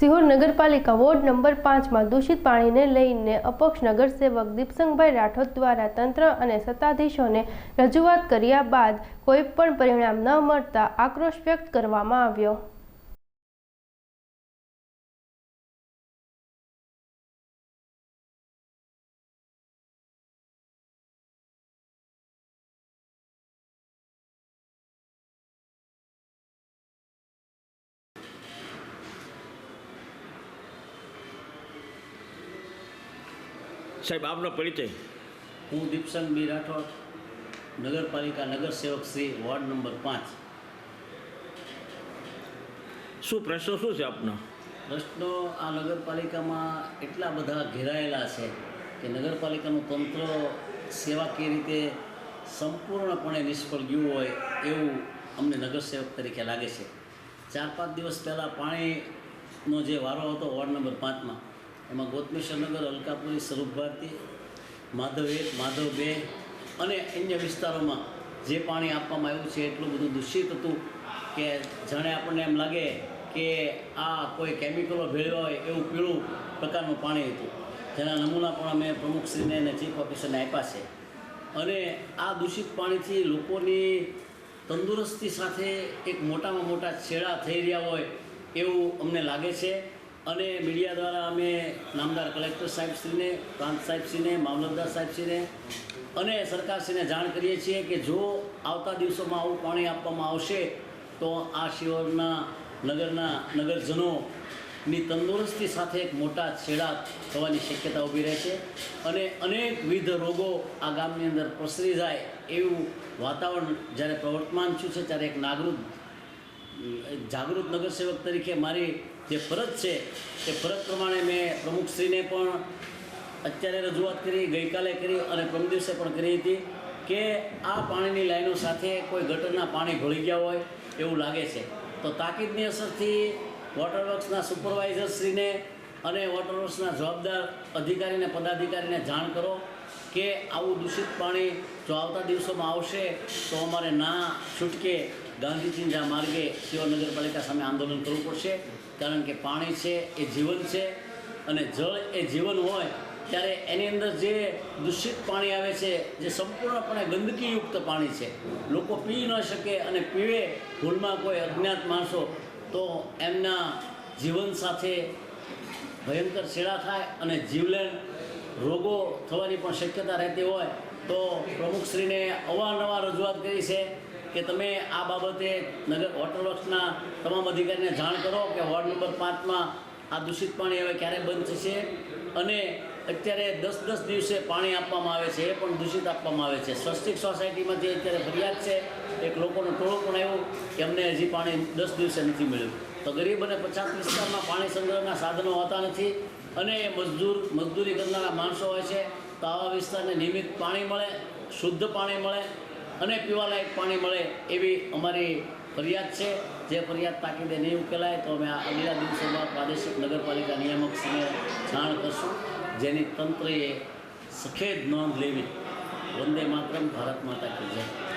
સિહોર નગરપાલિકા ward number પાંચમાં દૂષિત પાણીને લઈને અપક્ષ નગરસેવક દીપસંગભાઈ રાઠોડ દ્વારા તંત્ર અને સત્તાધીશોને રજૂઆત કર્યા બાદ કોઈ પણ પરિણામ ન મળતા આક્રોશ વ્યક્ત કરવામાં આવ્યો. સાહેબ આપનો પરિચય. હું દીપસંગ બી રાઠોડ નગરપાલિકા નગરસેવક શ્રી વોર્ડ નંબર પાંચ. શું પ્રશ્નો શું છે આપનો? પ્રશ્નો આ નગરપાલિકામાં એટલા બધા ઘેરાયેલા છે કે નગરપાલિકાનું તંત્ર સેવાકીય રીતે સંપૂર્ણપણે નિષ્ફળ ગયું હોય એવું અમને નગરસેવક તરીકે લાગે છે. ચાર પાંચ દિવસ પહેલાં પાણીનો જે વારો હતો વોર્ડ નંબર પાંચમાં એમાં ગોતમેશ્વરનગર અલકાપુરી, સ્વરૂપ ભારતી, માધવ એક, માધવ બે અને અન્ય વિસ્તારોમાં જે પાણી આપવામાં આવ્યું છે એટલું બધું દૂષિત હતું કે જાણે આપણને એમ લાગે કે આ કોઈ કેમિકલો ભેળવ્યા હોય એવું પીળું પ્રકારનું પાણી હતું. જેના નમૂના પણ અમે પ્રમુખશ્રીને અને ચીફ ઓફિસરને આપ્યા છે. અને આ દૂષિત પાણીથી લોકોની તંદુરસ્તી સાથે એક મોટામાં મોટા છેડા થઈ રહ્યા હોય એવું અમને લાગે છે. અને મીડિયા દ્વારા અમે નામદાર કલેક્ટર સાહેબશ્રીને, પ્રાંત સાહેબશ્રીને, મામલતદાર સાહેબશ્રીને અને સરકારશ્રીને જાણ કરીએ છીએ કે જો આવતા દિવસોમાં આવું પાણી આપવામાં આવશે, તો આ શિહોરના નગરના નગરજનોની તંદુરસ્તી સાથે એક મોટા છેડા થવાની શક્યતા ઊભી રહે છે અને અનેકવિધ રોગો આ ગામની અંદર પ્રસરી જાય એવું વાતાવરણ જ્યારે પ્રવર્તમાન થયું છે, ત્યારે એક નાગરિક જાગૃત નગરસેવક તરીકે મારી જે ફરજ છે, એ ફરજ પ્રમાણે મેં પ્રમુખશ્રીને પણ અત્યારે રજૂઆત કરી, ગઈકાલે કરી અને પ્રમ દિવસે પણ કરી હતી કે આ પાણીની લાઈનો સાથે કોઈ ગટરના પાણી ભળી ગયા હોય એવું લાગે છે. તો તાકીદની અસરથી વોટરવર્ક્સના સુપરવાઇઝરશ્રીને અને વોટરવર્ક્સના જવાબદાર અધિકારીને, પદાધિકારીને જાણ કરો કે આવું દૂષિત પાણી જો આવતા દિવસોમાં આવશે તો અમારે ના છૂટકે ગાંધીચિંજા માર્ગે શિવ નગરપાલિકા સામે આંદોલન કરવું પડશે. કારણ કે પાણી છે, એ જીવન છે અને જળ એ જીવન હોય, ત્યારે એની અંદર જે દૂષિત પાણી આવે છે, જે સંપૂર્ણપણે ગંદકીયુક્ત પાણી છે, લોકો પી ન શકે અને પીવે ભૂલમાં કોઈ અજ્ઞાત માણસો, તો એમના જીવન સાથે ભયંકર છેડા થાય અને જીવલેણ રોગો થવાની પણ શક્યતા રહેતી હોય, તો પ્રમુખશ્રીને અવારનવાર રજૂઆત કરી છે. કે તમે આ બાબતે નગર વોટરવર્ક્સના તમામ અધિકારીને જાણ કરો કે વોર્ડ નંબર પાંચમાં આ દૂષિત પાણી હવે ક્યારે બંધ થશે અને અત્યારે દસ દસ દિવસે પાણી આપવામાં આવે છે, એ પણ દૂષિત આપવામાં આવે છે. સ્વસ્તિક સોસાયટીમાંથી અત્યારે ફરિયાદ છે, એક લોકોનું ટોળું પણ આવ્યું કે અમને હજી પાણી દસ દિવસે નથી મળ્યું. તો ગરીબ અને પછાત વિસ્તારમાં પાણી સંગ્રહના સાધનો હોતા નથી અને મજદૂર, મજદૂરી કરનારા માણસો હોય છે. તો આવા વિસ્તારને નિયમિત પાણી મળે, શુદ્ધ પાણી મળે અને પીવાલાયક પાણી મળે એવી અમારી ફરિયાદ છે. જે ફરિયાદ તાકીદે નહીં ઉકેલાય તો અમે આગલા દિવસોમાં પ્રાદેશિક નગરપાલિકા નિયામક નિયામકશ્રીને જાણ કરશું. જેની તંત્રએ સખેદ નોંધ લેવી. વંદે માતરમ, ભારત માતા કી જય.